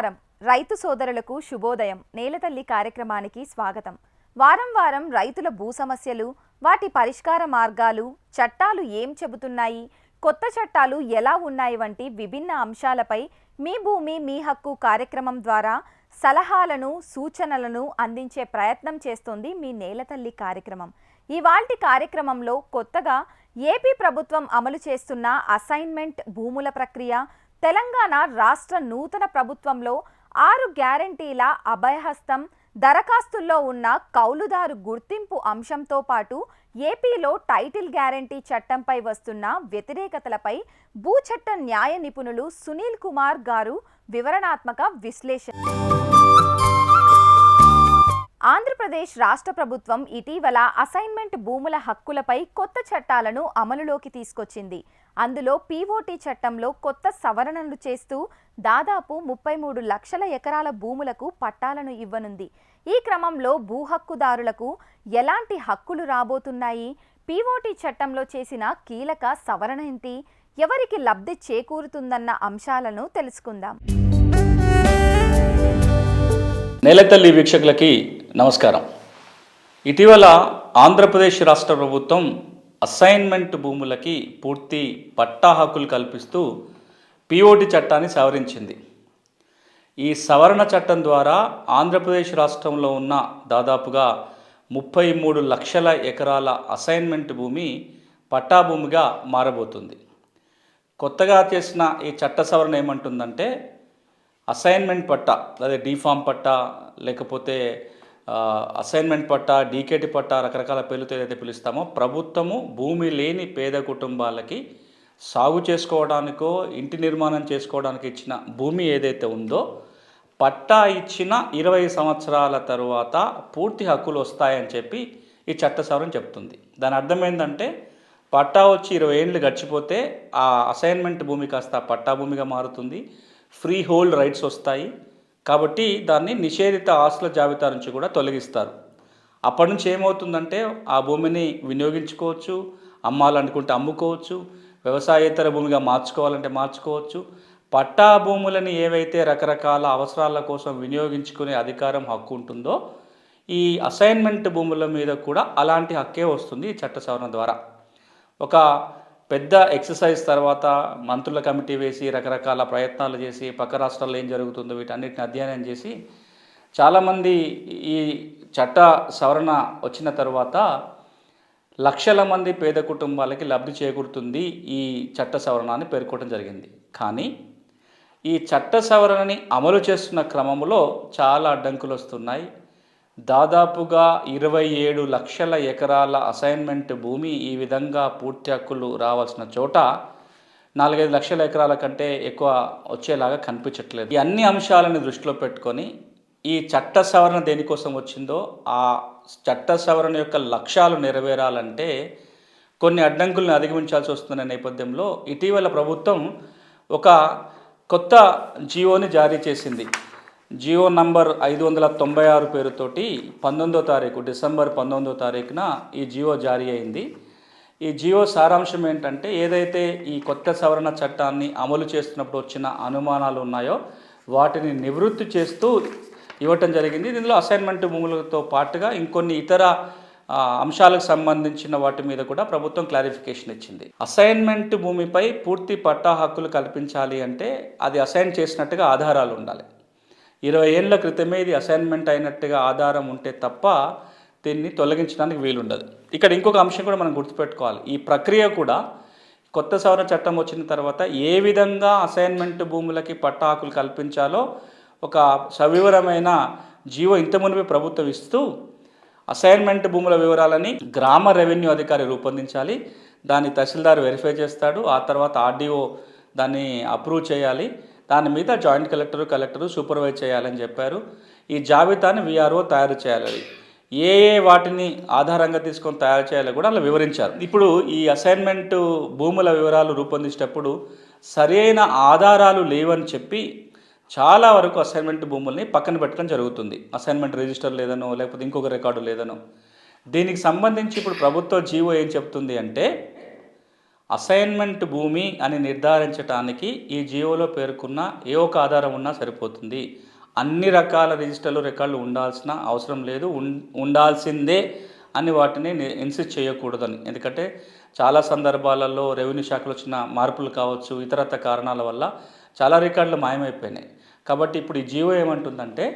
నమస్కారం. రైతు సోదరులకు శుభోదయం. నేలతల్లి కార్యక్రమానికి స్వాగతం. వారం వారం రైతుల భూ సమస్యలు వాటి పరిష్కార మార్గాలు చట్టాలు ఏం చెబుతున్నాయి కొత్త చట్టాలు ఎలా ఉన్నాయి వంటి విభిన్న అంశాలపై మీ భూమి మీ హక్కు కార్యక్రమం ద్వారా సలహాలను సూచనలను అందించే ప్రయత్నం చేస్తోంది మీ నేలతల్లి కార్యక్రమం. ఇవాల్టి కార్యక్రమంలో కొత్తగా ఏపీ ప్రభుత్వం అమలు చేస్తున్న అసైన్మెంట్ భూముల ప్రక్రియ తెలంగాణ రాష్ట్ర నూతన ప్రభుత్వంలో ఆరు గ్యారంటీల అభయహస్తం దరఖాస్తుల్లో ఉన్న కౌలుదారు గుర్తింపు అంశంతో పాటు ఏపీలో టైటిల్ గ్యారంటీ చట్టంపై వస్తున్న వ్యతిరేకతలపై భూచట్ట న్యాయ నిపుణులు సునీల్ కుమార్ గారు వివరణాత్మక విశ్లేషణ ఆంధ్రప్రదేశ్ రాష్ట్ర ప్రభుత్వం ఇటీవల అసైన్మెంట్ భూముల హక్కులపై కొత్త చట్టాలను అమలులోకి తీసుకొచ్చింది. అందులో పీఓటీ చట్టంలో కొత్త సవరణలు చేస్తూ దాదాపు ముప్పై మూడు లక్షల ఎకరాల భూములకు పట్టాలను ఇవ్వనుంది. ఈ క్రమంలో భూ హక్కుదారులకు ఎలాంటి హక్కులు రాబోతున్నాయి? పీఓటీ చట్టంలో చేసిన కీలక సవరణ ఏంటి? ఎవరికి లబ్ధి చేకూరుతుందన్న అంశాలను తెలుసుకుందాం. నెలతల్లి వీక్షకులకి నమస్కారం. ఇటీవల ఆంధ్రప్రదేశ్ రాష్ట్ర ప్రభుత్వం అసైన్మెంట్ భూములకి పూర్తి పట్టా హక్కులు కల్పిస్తూ పిఓటి చట్టాన్ని సవరించింది. ఈ సవరణ చట్టం ద్వారా ఆంధ్రప్రదేశ్ రాష్ట్రంలో ఉన్న దాదాపుగా ముప్పై మూడు లక్షల ఎకరాల అసైన్మెంట్ భూమి పట్టా భూమిగా మారబోతుంది. కొత్తగా చేసిన ఈ చట్ట సవరణ ఏమంటుందంటే అసైన్మెంట్ పట్టా అదే డీఫామ్ పట్టా లేకపోతే అసైన్మెంట్ పట్టా డీకేటి పట్టా రకరకాల పేర్లతో ఏదైతే పిలుస్తామో ప్రభుత్వము భూమి లేని పేద కుటుంబాలకి సాగు చేసుకోవడానికో ఇంటి నిర్మాణం చేసుకోవడానికి ఇచ్చిన భూమి ఏదైతే ఉందో పట్టా ఇచ్చిన ఇరవై సంవత్సరాల తరువాత పూర్తి హక్కులు వస్తాయని చెప్పి ఈ చట్ట సవరణ చెప్తుంది. దాని అర్థం ఏంటంటే పట్టా వచ్చి ఇరవై ఏళ్ళు గడిచిపోతే ఆ అసైన్మెంట్ భూమి కాస్త పట్టా భూమిగా మారుతుంది. ఫ్రీ హోల్డ్ రైట్స్ వస్తాయి. కాబట్టి దాన్ని నిషేధిత ఆస్తుల జాబితా నుంచి కూడా తొలగిస్తారు. అప్పటి నుంచి ఏమవుతుందంటే ఆ భూమిని వినియోగించుకోవచ్చు అమ్మాలనుకుంటే అమ్ముకోవచ్చు వ్యవసాయేతర భూమిగా మార్చుకోవాలంటే మార్చుకోవచ్చు. పట్టా భూములని ఏవైతే రకరకాల అవసరాల కోసం వినియోగించుకునే అధికారం హక్కు ఉంటుందో ఈ అసైన్మెంట్ భూముల మీద కూడా అలాంటి హక్కే వస్తుంది ఈ చట్ట సవరణ ద్వారా. ఒక పెద్ద ఎక్సర్సైజ్ తర్వాత మంత్రుల కమిటీ వేసి రకరకాల ప్రయత్నాలు చేసి పక్క రాష్ట్రాల్లో ఏం జరుగుతుందో వీటన్నిటిని అధ్యయనం చేసి చాలామంది ఈ చట్ట సవరణ వచ్చిన తర్వాత లక్షల మంది పేద కుటుంబాలకి లబ్ధి చేకూరుతుంది ఈ చట్ట సవరణ అని పేర్కోవడం జరిగింది. కానీ ఈ చట్ట సవరణని అమలు చేస్తున్న క్రమంలో చాలా అడ్డంకులు వస్తున్నాయి. దాదాపుగా ఇరవై ఏడు లక్షల ఎకరాల అసైన్మెంట్ భూమి ఈ విధంగా పూర్తి హక్కులు రావాల్సిన చోట నాలుగైదు లక్షల ఎకరాల కంటే ఎక్కువ వచ్చేలాగా కనిపించట్లేదు. ఈ అన్ని అంశాలను దృష్టిలో పెట్టుకొని ఈ చట్ట సవరణ దేనికోసం వచ్చిందో ఆ చట్ట సవరణ యొక్క లక్ష్యాలు నెరవేరాలంటే కొన్ని అడ్డంకులను అధిగమించాల్సి వస్తున్న నేపథ్యంలో ఇటీవల ప్రభుత్వం ఒక కొత్త జీవోని జారీ చేసింది. జియో నంబర్ ఐదు వందల తొంభై ఆరు పేరుతోటి పంతొమ్మిదో తారీఖు డిసెంబర్ పంతొమ్మిదో తారీఖున ఈ జియో జారీ అయింది. ఈ జియో సారాంశం ఏంటంటే ఏదైతే ఈ కొత్త సవరణ చట్టాన్ని అమలు చేస్తున్నప్పుడు వచ్చిన అనుమానాలు ఉన్నాయో వాటిని నివృత్తి చేస్తూ ఇవ్వటం జరిగింది. దీనిలో అసైన్మెంట్ భూములతో పాటుగా ఇంకొన్ని ఇతర అంశాలకు సంబంధించిన వాటి మీద కూడా ప్రభుత్వం క్లారిఫికేషన్ ఇచ్చింది. అసైన్మెంట్ భూమిపై పూర్తి పట్టా హక్కులు కల్పించాలి అంటే అది అసైన్ చేసినట్టుగా ఆధారాలు ఉండాలి. ఇరవై ఏళ్ళ క్రితమే ఇది అసైన్మెంట్ అయినట్టుగా ఆధారం ఉంటే తప్ప దీన్ని తొలగించడానికి వీలుండదు. ఇక్కడ ఇంకొక అంశం కూడా మనం గుర్తుపెట్టుకోవాలి. ఈ ప్రక్రియ కూడా కొత్త సవరణ చట్టం వచ్చిన తర్వాత ఏ విధంగా అసైన్మెంట్ భూములకి పట్టాకులు కల్పించాలో ఒక సవివరమైన జీవో ఇంత మునిపే ప్రభుత్వం ఇస్తూ అసైన్మెంట్ భూముల వివరాలని గ్రామ రెవెన్యూ అధికారి రూపొందించాలి. దాన్ని తహసీల్దార్ వెరిఫై చేస్తాడు. ఆ తర్వాత ఆర్డీఓ దాన్ని అప్రూవ్ చేయాలి. దాని మీద జాయింట్ కలెక్టరు కలెక్టరు సూపర్వైజ్ చేయాలని చెప్పారు. ఈ జాబితాని విఆర్ఓ తయారు చేయాలి. ఏ ఏ వాటిని ఆధారంగా తీసుకొని తయారు చేయాలో కూడా అలా వివరించారు. ఇప్పుడు ఈ అసైన్మెంట్ భూముల వివరాలు రూపొందించేటప్పుడు సరైన ఆధారాలు లేవని చెప్పి చాలా వరకు అసైన్మెంట్ భూముల్ని పక్కన పెట్టడం జరుగుతుంది. అసైన్మెంట్ రిజిస్టర్ లేదనో లేకపోతే ఇంకొక రికార్డు లేదనో. దీనికి సంబంధించి ఇప్పుడు ప్రభుత్వ జీవో ఏం చెప్తుంది అంటే అసైన్మెంట్ భూమి అని నిర్ధారించడానికి ఈ జియోలో పేర్కొన్న ఏ ఒక ఆధారం ఉన్నా సరిపోతుంది. అన్ని రకాల రిజిస్టర్లు రికార్డులు ఉండాల్సిన అవసరం లేదు. ఉండాల్సిందే అని వాటిని ఇన్సిస్ట్ చేయకూడదని. ఎందుకంటే చాలా సందర్భాలలో రెవెన్యూ శాఖలో వచ్చిన మార్పులు కావచ్చు ఇతరత్ర కారణాల వల్ల చాలా రికార్డులు మాయమైపోయినాయి. కాబట్టి ఇప్పుడు ఈ జియో ఏమంటుందంటే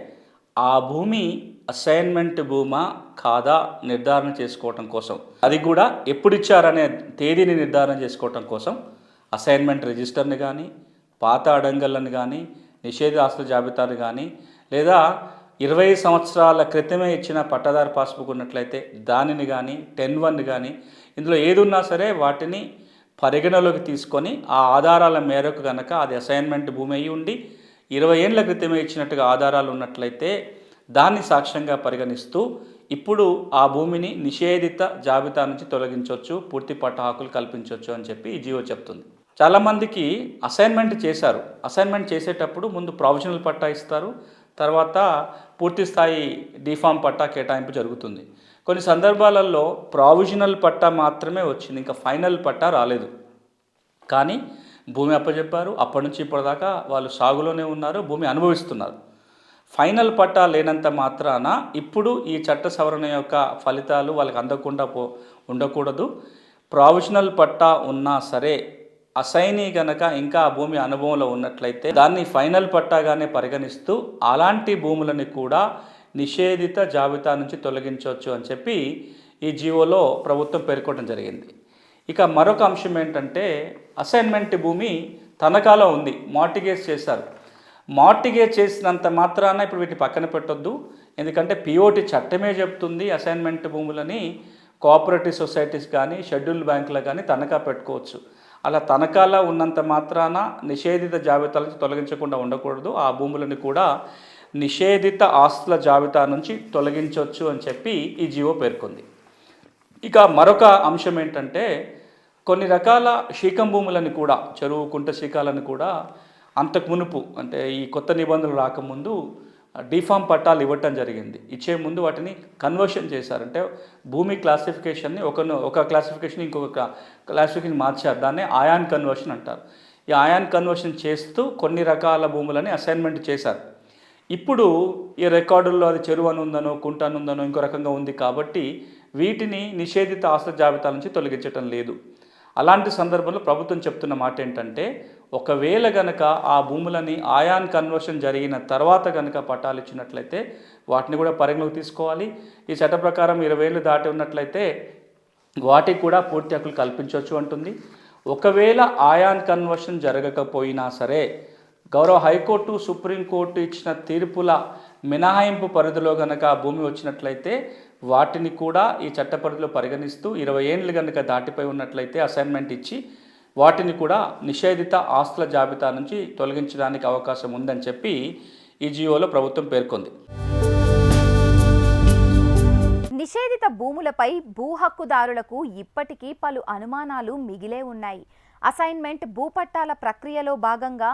ఆ భూమి అసైన్మెంట్ భూమా కాదా నిర్ధారణ చేసుకోవటం కోసం. అది కూడా ఎప్పుడు ఇచ్చారనే తేదీని నిర్ధారణ చేసుకోవటం కోసం అసైన్మెంట్ రిజిస్టర్ని కానీ పాత అడంగళ్ళని కానీ నిషేధాస్తుల జాబితాను కానీ లేదా ఇరవై సంవత్సరాల క్రితమే ఇచ్చిన పట్టాదారు పాస్బుక్ ఉన్నట్లయితే దానిని కానీ టెన్ వన్ కానీ ఇందులో ఏది ఉన్నా సరే వాటిని పరిగణలోకి తీసుకొని ఆ ఆధారాల మేరకు కనుక అది అసైన్మెంట్ భూమి అయి ఉండి ఇరవై ఏళ్ళ క్రితమే ఇచ్చినట్టుగా ఆధారాలు ఉన్నట్లయితే దాన్ని సాక్ష్యంగా పరిగణిస్తూ ఇప్పుడు ఆ భూమిని నిషేధిత జాబితా నుంచి తొలగించవచ్చు పూర్తి పట్ట హక్కులు కల్పించవచ్చు అని చెప్పి ఈ జీవో చెప్తుంది. చాలామందికి అసైన్మెంట్ చేశారు. అసైన్మెంట్ చేసేటప్పుడు ముందు ప్రావిజనల్ పట్టా ఇస్తారు తర్వాత పూర్తి స్థాయి డిఫామ్ పట్టా కేటాయింపు జరుగుతుంది. కొన్ని సందర్భాలలో ప్రావిజనల్ పట్టా మాత్రమే వచ్చింది ఇంకా ఫైనల్ పట్టా రాలేదు. కానీ భూమి అప్పచెప్పారు అప్పటి నుంచి ఇప్పటిదాకా వాళ్ళు సాగులోనే ఉన్నారు భూమి అనుభవిస్తున్నారు. ఫైనల్ పట్టా లేనంత మాత్రాన ఇప్పుడు ఈ చట్ట సవరణ యొక్క ఫలితాలు వాళ్ళకి అందకుండా పో ఉండకూడదు. ప్రావిషనల్ పట్టా ఉన్నా సరే అసైనీ గనక ఇంకా ఆ భూమి అనుభవంలో ఉన్నట్లయితే దాన్ని ఫైనల్ పట్టాగానే పరిగణిస్తూ అలాంటి భూములని కూడా నిషేధిత జాబితా నుంచి తొలగించవచ్చు అని చెప్పి ఈ జీవోలో ప్రభుత్వం పేర్కొనడం జరిగింది. ఇక మరొక అంశం ఏంటంటే అసైన్మెంట్ భూమి తనఖాలో ఉంది మార్టిగేజ్ చేశారు. మార్టిగేజ్ చేసినంత మాత్రాన ఇప్పుడు వీటి పక్కన పెట్టొద్దు. ఎందుకంటే పిఓటి చట్టమే చెప్తుంది అసైన్మెంట్ భూములని కోఆపరేటివ్ సొసైటీస్ కానీ షెడ్యూల్ బ్యాంకులు కానీ తనఖా పెట్టుకోవచ్చు. అలా తనఖాలో ఉన్నంత మాత్రాన నిషేధిత జాబితా నుంచి తొలగించకుండా ఉండకూడదు. ఆ భూములని కూడా నిషేధిత ఆస్తుల జాబితా నుంచి తొలగించవచ్చు అని చెప్పి ఈ జీవో పేర్కొంది. ఇక మరొక అంశం ఏంటంటే కొన్ని రకాల శీకం భూములని కూడా చెరువు కుంట శీకాలను కూడా అంతకు మునుపు అంటే ఈ కొత్త నిబంధనలు రాకముందు డిఫామ్ పట్టాలు ఇవ్వటం జరిగింది. ఇచ్చే ముందు వాటిని కన్వర్షన్ చేశారు. అంటే భూమి క్లాసిఫికేషన్ని ఒక ఒక క్లాసిఫికేషన్ ఇంకొక క్లాసిఫికేషన్ మార్చారు. దాన్ని ఆయాన్ కన్వర్షన్ అంటారు. ఈ ఆయాన్ కన్వర్షన్ చేస్తూ కొన్ని రకాల భూములని అసైన్మెంట్ చేశారు. ఇప్పుడు ఈ రికార్డుల్లో అది చెరువు అని ఉందనో కుంట అని ఉందనో ఇంకో రకంగా ఉంది కాబట్టి వీటిని నిషేధిత ఆస్తుల జాబితా నుంచి తొలగించటం లేదు. అలాంటి సందర్భంలో ప్రభుత్వం చెప్తున్న మాట ఏంటంటే ఒకవేళ గనక ఆ భూములని ఆయాన్ కన్వర్షన్ జరిగిన తర్వాత గనక పట్టాలు ఇచ్చినట్లయితే వాటిని కూడా పరిగణలోకి తీసుకోవాలి. ఈ చట్ట ప్రకారం ఇరవై ఏళ్ళు దాటి ఉన్నట్లయితే వాటికి కూడా పూర్తి హక్కులు కల్పించవచ్చు అంటుంది. ఒకవేళ ఆయాన్ కన్వర్షన్ జరగకపోయినా సరే గౌరవ హైకోర్టు సుప్రీంకోర్టు ఇచ్చిన తీర్పుల మినహాయింపు పరిధిలో గనక ఆ భూమి వచ్చినట్లయితే వాటిని కూడా ఈ చట్ట పరిధిలో పరిగణిస్తూ ఇరవై ఏళ్ళు గనక దాటిపోయి ఉన్నట్లయితే అసైన్మెంట్ ఇచ్చి వాటిని కూడా నిషేధిత ఆస్తుల జాబితా నుంచి తొలగించడానికి అవకాశం ఉందని చెప్పి ఈ జియోలో ప్రభుత్వం పేర్కొంది. నిషేధిత భూములపై భూ హక్కుదారులకు ఇప్పటికీ పలు అనుమానాలు మిగిలే ఉన్నాయి. అసైన్మెంట్ భూపట్టాల ప్రక్రియలో భాగంగా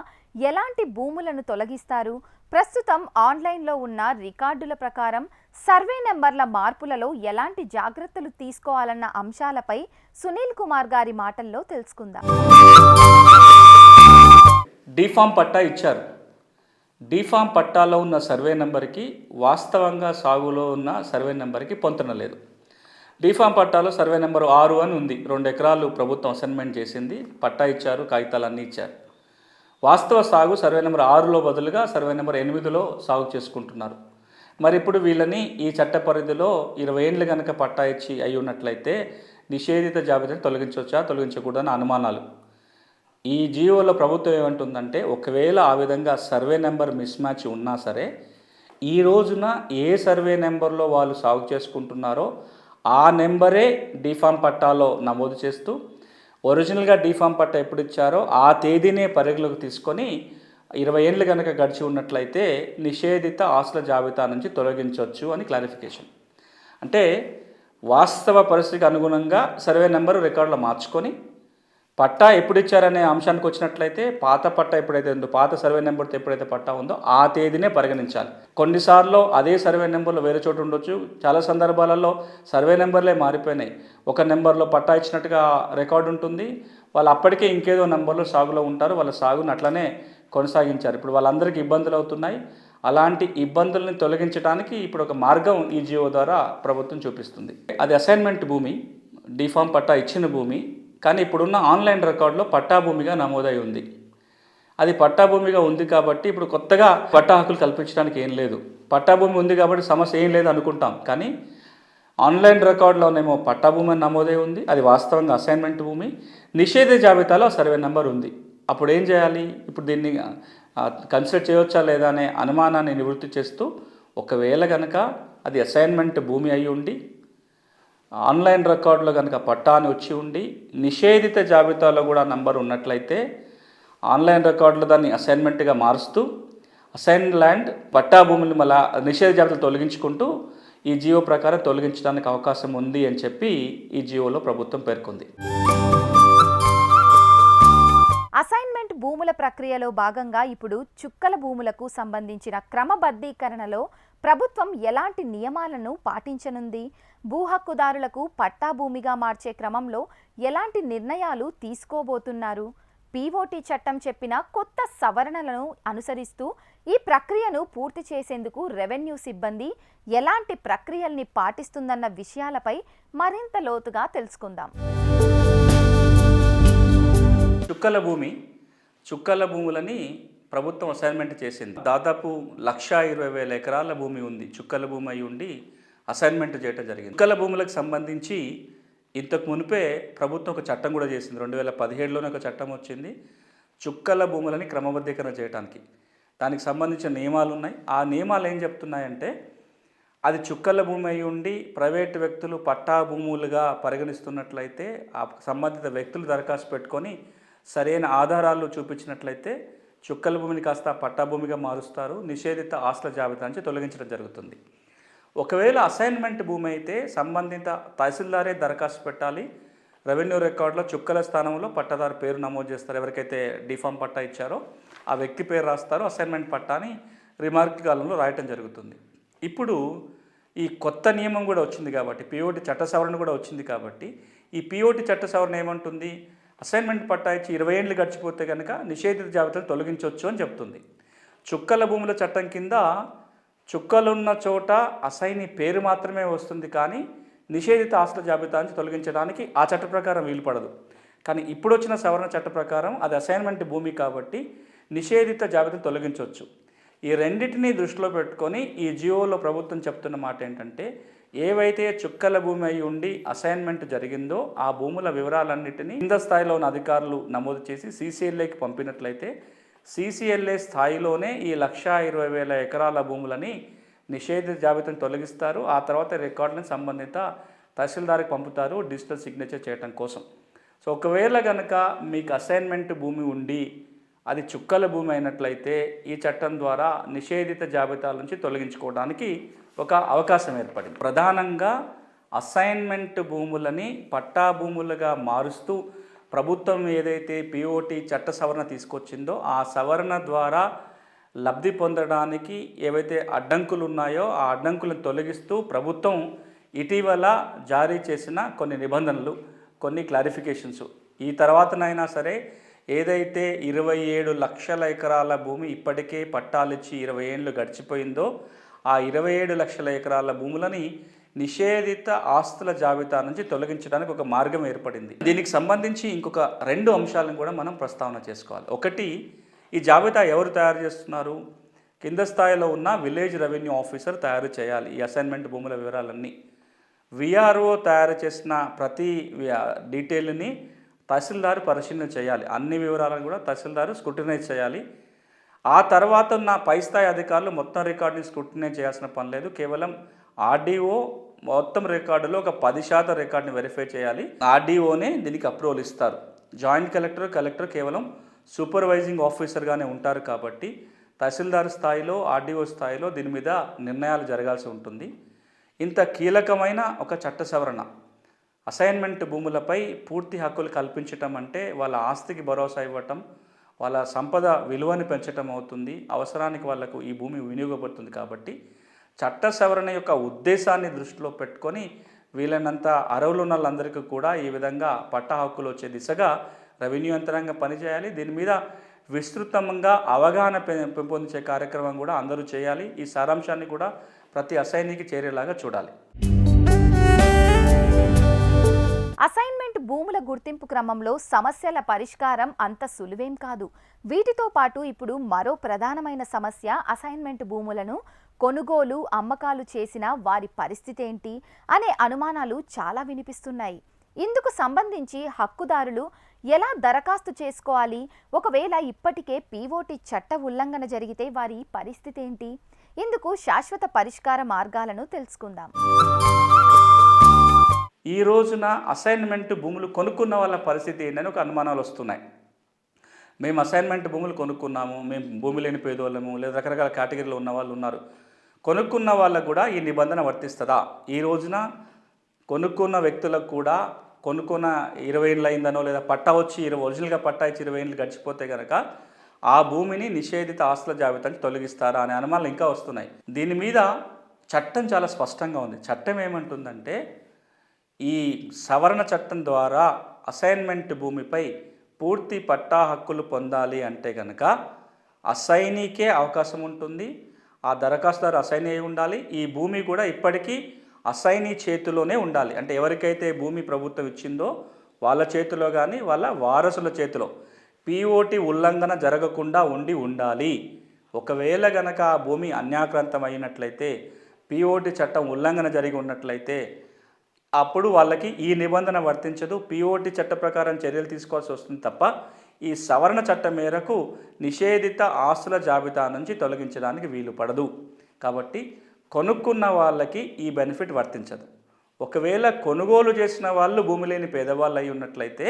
ఎలాంటి భూములను తొలగిస్తారు? ప్రస్తుతం ఆన్లైన్లో ఉన్న రికార్డుల ప్రకారం సర్వే నెంబర్ల మార్పులలో ఎలాంటి జాగ్రత్తలు తీసుకోవాలన్న అంశాలపై సునీల్ కుమార్ గారి మాటల్లో తెలుసుకుందాం. డిఫామ్ పట్టా ఇచ్చారు. డిఫామ్ పట్టాలో ఉన్న సర్వే నెంబర్కి వాస్తవంగా సాగులో ఉన్న సర్వే నెంబర్కి పొంతన లేదు. డిఫామ్ పట్టాలో సర్వే నెంబర్ ఆరు అని ఉంది. రెండు ఎకరాలు ప్రభుత్వం అసైన్మెంట్ చేసింది. పట్టా ఇచ్చారు కాగితాలు అన్నీ ఇచ్చారు. వాస్తవ సాగు సర్వే నెంబర్ ఆరులో బదులుగా సర్వే నెంబర్ ఎనిమిదిలో సాగు చేసుకుంటున్నారు. మరి ఇప్పుడు వీళ్ళని ఈ చట్ట పరిధిలో ఇరవై ఏళ్ళు కనుక పట్టా ఇచ్చి అయి ఉన్నట్లయితే నిషేధిత జాబితాను తొలగించవచ్చా? తొలగించకూడదని అనుమానాలు. ఈ జియోలో ప్రభుత్వం ఏమంటుందంటే ఒకవేళ ఆ విధంగా సర్వే నెంబర్ మిస్ మ్యాచ్ ఉన్నా సరే ఈ రోజున ఏ సర్వే నెంబర్లో వాళ్ళు సాగు చేసుకుంటున్నారో ఆ నెంబరే డిఫామ్ పట్టాలో నమోదు చేస్తూ ఒరిజినల్గా డిఫామ్ పట్టా ఎప్పుడు ఇచ్చారో ఆ తేదీనే పరిగణలోకి తీసుకొని ఇరవై ఏళ్ళు కనుక గడిచి ఉన్నట్లయితే నిషేధిత ఆస్తుల జాబితా నుంచి తొలగించవచ్చు అని క్లారిఫికేషన్. అంటే వాస్తవ పరిస్థితికి అనుగుణంగా సర్వే నెంబరు రికార్డులో మార్చుకొని పట్టా ఎప్పుడు ఇచ్చారనే అంశానికి వచ్చినట్లయితే పాత పట్టా ఎప్పుడైతే ఉందో పాత సర్వే నెంబర్తో ఎప్పుడైతే పట్టా ఉందో ఆ తేదీనే పరిగణించాలి. కొన్నిసార్లు అదే సర్వే నెంబర్లో వేరే చోటు ఉండొచ్చు. చాలా సందర్భాలలో సర్వే నెంబర్లే మారిపోయినాయి. ఒక నెంబర్లో పట్టా ఇచ్చినట్టుగా రికార్డు ఉంటుంది. వాళ్ళు అప్పటికే ఇంకేదో నెంబర్లో సాగులో ఉంటారు. వాళ్ళ సాగును అట్లనే కొనసాగించారు. ఇప్పుడు వాళ్ళందరికీ ఇబ్బందులు అవుతున్నాయి. అలాంటి ఇబ్బందుల్ని తొలగించడానికి ఇప్పుడు ఒక మార్గం ఈ జియో ద్వారా ప్రభుత్వం చూపిస్తుంది. అది అసైన్మెంట్ భూమి డిఫామ్ పట్టా ఇచ్చిన భూమి కానీ ఇప్పుడున్న ఆన్లైన్ రికార్డులో పట్టా భూమిగా నమోదై ఉంది. అది పట్టా భూమిగా ఉంది కాబట్టి ఇప్పుడు కొత్తగా పట్టా హక్కులు కల్పించడానికి ఏం లేదు. పట్టా భూమి ఉంది కాబట్టి సమస్య ఏం లేదు అనుకుంటాం. కానీ ఆన్లైన్ రికార్డులోనేమో పట్టా భూమి అని నమోదై ఉంది. అది వాస్తవంగా అసైన్మెంట్ భూమి. నిషేధ జాబితాలో సర్వే నెంబర్ ఉంది. అప్పుడు ఏం చేయాలి? ఇప్పుడు దీన్ని కన్సిడర్ చేయవచ్చా లేదా అనే అనుమానాన్ని నివృత్తి చేస్తూ ఒకవేళ కనుక అది అసైన్మెంట్ భూమి అయి ఉండి ఆన్లైన్ రికార్డులో కనుక పట్టా అని వచ్చి ఉండి నిషేధిత జాబితాలో కూడా నంబర్ ఉన్నట్లయితే ఆన్లైన్ రికార్డులో దాన్ని అసైన్మెంట్గా మారుస్తూ అసైన్ ల్యాండ్ పట్టా భూములు మళ్ళా నిషేధ జాబితాలు తొలగించుకుంటూ ఈ జియో ప్రకారం తొలగించడానికి అవకాశం ఉంది అని చెప్పి ఈ జియోలో ప్రభుత్వం పేర్కొంది. అసైన్మెంట్ భూముల ప్రక్రియలో భాగంగా ఇప్పుడు చుక్కల భూములకు సంబంధించిన క్రమబద్ధీకరణలో ప్రభుత్వం ఎలాంటి నియమాలను పాటించనుంది? భూ హక్కుదారులకు పట్టా భూమిగా మార్చే క్రమంలో ఎలాంటి నిర్ణయాలు తీసుకోబోతున్నారు? పీఓటీ చట్టం చెప్పిన కొత్త సవరణలను అనుసరిస్తూ ఈ ప్రక్రియను పూర్తి చేసేందుకు రెవెన్యూ సిబ్బంది ఎలాంటి ప్రక్రియల్ని పాటిస్తుందన్న విషయాలపై మరింత లోతుగా తెలుసుకుందాం. చుక్కల భూమి చుక్కల భూములని ప్రభుత్వం అసైన్మెంట్ చేసింది. దాదాపు లక్ష ఇరవై వేల ఎకరాల భూమి ఉంది. చుక్కల భూమి అయి ఉండి అసైన్మెంట్ చేయడం జరిగింది. చుక్కల భూములకు సంబంధించి ఇంతకు మునిపే ప్రభుత్వం ఒక చట్టం కూడా చేసింది. రెండు వేల పదిహేడులోనే ఒక చట్టం వచ్చింది. చుక్కల భూములని క్రమబద్ధీకరణ చేయడానికి దానికి సంబంధించిన నియమాలు ఉన్నాయి. ఆ నియమాలు ఏం చెప్తున్నాయంటే అది చుక్కల భూమి అయి ఉండి ప్రైవేటు వ్యక్తులు పట్టా భూములుగా పరిగణిస్తున్నట్లయితే ఆ సంబంధిత వ్యక్తులు దరఖాస్తు పెట్టుకొని సరైన ఆధారాలు చూపించినట్లయితే చుక్కల భూమిని కాస్త పట్టా భూమిగా మారుస్తారు నిషేధిత ఆస్తుల జాబితా నుంచి తొలగించడం జరుగుతుంది. ఒకవేళ అసైన్మెంట్ భూమి అయితే సంబంధిత తహసీల్దారే దరఖాస్తు పెట్టాలి. రెవెన్యూ రికార్డులో చుక్కల స్థానంలో పట్టాదారు పేరు నమోదు చేస్తారు ఎవరికైతే డిఫామ్ పట్టా ఇచ్చారో ఆ వ్యక్తి పేరు రాస్తారు అసైన్మెంట్ పట్టాని రిమార్క్ కాలంలో రాయటం జరుగుతుంది. ఇప్పుడు ఈ కొత్త నియమం కూడా వచ్చింది కాబట్టి పిఓటి చట్ట సవరణ కూడా వచ్చింది కాబట్టి ఈ పిఓటి చట్ట సవరణ ఏమంటుంది? అసైన్మెంట్ పట్టా ఇచ్చి ఇరవై ఏళ్ళు గడిచిపోతే కనుక నిషేధిత జాబితాను తొలగించవచ్చు అని చెప్తుంది. చుక్కల భూముల చట్టం కింద చుక్కలున్న చోట అసైని పేరు మాత్రమే వస్తుంది కానీ నిషేధిత ఆస్తుల జాబితా నుంచి తొలగించడానికి ఆ చట్ట ప్రకారం వీలు పడదు. కానీ ఇప్పుడు వచ్చిన సవరణ చట్ట ప్రకారం అది అసైన్మెంట్ భూమి కాబట్టి నిషేధిత జాబితాను తొలగించవచ్చు. ఈ రెండింటినీ దృష్టిలో పెట్టుకొని ఈ జియోలో ప్రభుత్వం చెప్తున్న మాట ఏంటంటే ఏవైతే చుక్కల భూమి అయి ఉండి అసైన్మెంట్ జరిగిందో ఆ భూముల వివరాలన్నింటినీ కింద స్థాయిలో ఉన్న అధికారులు నమోదు చేసి సీసీఎల్ఏకి పంపినట్లయితే సీసీఎల్ఏ స్థాయిలోనే ఈ లక్షా ఇరవై వేల ఎకరాల భూములని నిషేధిత జాబితాను తొలగిస్తారు. ఆ తర్వాత రికార్డులను సంబంధిత తహసీల్దార్కి పంపుతారు డిజిటల్ సిగ్నేచర్ చేయడం కోసం. సో ఒకవేళ కనుక మీకు అసైన్మెంట్ భూమి ఉండి అది చుక్కల భూమి అయినట్లయితే ఈ చట్టం ద్వారా నిషేధిత జాబితాల నుంచి తొలగించుకోవడానికి ఒక అవకాశం ఏర్పడింది. ప్రధానంగా అసైన్మెంట్ భూములని పట్టా భూములుగా మారుస్తూ ప్రభుత్వం ఏదైతే పిఓటి చట్ట సవరణ తీసుకొచ్చిందో ఆ సవరణ ద్వారా లబ్ధి పొందడానికి ఏవైతే అడ్డంకులు ఉన్నాయో ఆ అడ్డంకులను తొలగిస్తూ ప్రభుత్వం ఇటీవల జారీ చేసిన కొన్ని నిబంధనలు కొన్ని క్లారిఫికేషన్స్. ఈ తర్వాతనైనా సరే ఏదైతే ఇరవై ఏడు లక్షల ఎకరాల భూమి ఇప్పటికే పట్టాలిచ్చి ఇరవై ఏళ్ళు గడిచిపోయిందో ఆ ఇరవై ఏడు లక్షల ఎకరాల భూములని నిషేధిత ఆస్తుల జాబితా నుంచి తొలగించడానికి ఒక మార్గం ఏర్పడింది. దీనికి సంబంధించి ఇంకొక రెండు అంశాలను కూడా మనం ప్రస్తావన చేసుకోవాలి. ఒకటి ఈ జాబితా ఎవరు తయారు చేస్తున్నారు? కింద స్థాయిలో ఉన్న విలేజ్ రెవెన్యూ ఆఫీసర్ తయారు చేయాలి. ఈ అసైన్మెంట్ భూముల వివరాలన్నీ. విఆర్ఓ తయారు చేసిన ప్రతి డీటెయిల్ని తహసీల్దార్ పరిశీలన చేయాలి. అన్ని వివరాలను కూడా తహసీల్దార్ స్క్రూటినైజ్ చేయాలి. ఆ తర్వాత ఉన్న పై స్థాయి అధికారులు మొత్తం రికార్డుని స్క్రూటినైజ్ చేయాల్సిన పని లేదు. కేవలం ఆర్డీఓ మొత్తం రికార్డులో ఒక పది శాతం రికార్డుని వెరిఫై చేయాలి. ఆర్డీఓనే దీనికి అప్రూవల్ ఇస్తారు. జాయింట్ కలెక్టర్ కలెక్టర్ కేవలం సూపర్వైజింగ్ ఆఫీసర్గానే ఉంటారు కాబట్టి తహసీల్దార్ స్థాయిలో ఆర్డీఓ స్థాయిలో దీని మీద నిర్ణయాలు జరగాల్సి ఉంటుంది. ఇంత కీలకమైన ఒక చట్ట సవరణ అసైన్మెంట్ భూములపై పూర్తి హక్కులు కల్పించటం అంటే వాళ్ళ ఆస్తికి భరోసా ఇవ్వటం వాళ్ళ సంపద విలువని పెంచటం అవుతుంది. అవసరానికి వాళ్ళకు ఈ భూమి వినియోగపడుతుంది కాబట్టి చట్ట సవరణ యొక్క ఉద్దేశాన్ని దృష్టిలో పెట్టుకొని వీలైనంత అరవులు ఉన్న వాళ్ళందరికీ కూడా ఈ విధంగా పట్టా హక్కులు వచ్చే దిశగా రెవెన్యూ యంత్రాంగం పనిచేయాలి. దీని మీద విస్తృతంగా అవగాహన పె- పెంపొందించే కార్యక్రమం కూడా అందరూ చేయాలి. ఈ సారాంశాన్ని కూడా ప్రతి అసైన్కి చేరేలాగా చూడాలి. అసైన్ భూముల గుర్తింపు క్రమంలో సమస్యల పరిష్కారం అంత సులువేం కాదు. వీటితో పాటు ఇప్పుడు మరో ప్రధానమైన సమస్య అసైన్మెంట్ భూములను కొనుగోలు అమ్మకాలు చేసిన వారి పరిస్థితి ఏంటి అనే అనుమానాలు చాలా వినిపిస్తున్నాయి. ఇందుకు సంబంధించి హక్కుదారులు ఎలా దరఖాస్తు చేసుకోవాలి? ఒకవేళ ఇప్పటికే పీఓటీ చట్ట ఉల్లంఘన జరిగితే వారి పరిస్థితి ఏంటి? ఇందుకు శాశ్వత పరిష్కార మార్గాలను తెలుసుకుందాం. ఈ రోజున అసైన్మెంట్ భూములు కొనుక్కున్న వాళ్ళ పరిస్థితి ఏంటని ఒక అనుమానాలు వస్తున్నాయి. మేము అసైన్మెంట్ భూములు కొనుక్కున్నాము మేము భూమి లేని పేదోళ్ళము లేదా రకరకాల కేటగిరీలో ఉన్న వాళ్ళు ఉన్నారు. కొనుక్కున్న వాళ్ళకు కూడా ఈ నిబంధన వర్తిస్తుందా? ఈ రోజున కొనుక్కున్న వ్యక్తులకు కూడా కొనుక్కున్న ఇరవై ఏళ్ళు అయిందనో లేదా పట్టా వచ్చి ఇరవై ఒరిజినల్గా పట్టా ఇచ్చి ఇరవై ఏళ్ళు గడిచిపోతే కనుక ఆ భూమిని నిషేధిత ఆస్తుల జాబితాను తొలగిస్తారా అనే అనుమానాలు ఇంకా వస్తున్నాయి. దీని మీద చట్టం చాలా స్పష్టంగా ఉంది. చట్టం ఏమంటుందంటే ఈ సవరణ చట్టం ద్వారా అసైన్మెంట్ భూమిపై పూర్తి పట్టా హక్కులు పొందాలి అంటే కనుక అసైనీకే అవకాశం ఉంటుంది. ఆ దరఖాస్తుదారు అసైన్ అయి ఉండాలి. ఈ భూమి కూడా ఇప్పటికీ అసైనీ చేతిలోనే ఉండాలి. అంటే ఎవరికైతే భూమి ప్రభుత్వం ఇచ్చిందో వాళ్ళ చేతిలో కానీ వాళ్ళ వారసుల చేతిలో పిఓటి ఉల్లంఘన జరగకుండా ఉండి ఉండాలి. ఒకవేళ గనక ఆ భూమి అన్యాక్రాంతం అయినట్లయితే పిఓటి చట్టం ఉల్లంఘన జరిగి ఉన్నట్లయితే అప్పుడు వాళ్ళకి ఈ నిబంధన వర్తించదు. పిఓటి చట్ట ప్రకారం చర్యలు తీసుకోవాల్సి వస్తుంది తప్ప ఈ సవరణ చట్టం మేరకు నిషేధిత ఆస్తుల జాబితా నుంచి తొలగించడానికి వీలు పడదు. కాబట్టి కొనుక్కున్న వాళ్ళకి ఈ బెనిఫిట్ వర్తించదు. ఒకవేళ కొనుగోలు చేసిన వాళ్ళు భూమి లేని పేదవాళ్ళు అయి ఉన్నట్లయితే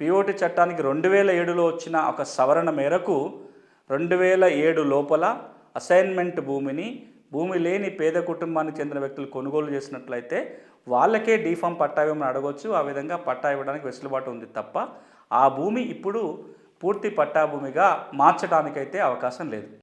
పిఓటి చట్టానికి రెండు వేల ఏడులో వచ్చిన ఒక సవరణ మేరకు రెండు వేల ఏడు లోపల అసైన్మెంట్ భూమిని భూమి లేని పేద కుటుంబానికి చెందిన వ్యక్తులు కొనుగోలు చేసినట్లయితే వాళ్ళకే డీఫామ్ పట్టా ఇవ్వమని అడగొచ్చు ఆ విధంగా పట్టా ఇవ్వడానికి వెసులుబాటు ఉంది తప్ప ఆ భూమి ఇప్పుడు పూర్తి పట్టా భూమిగా మార్చడానికైతే అవకాశం లేదు.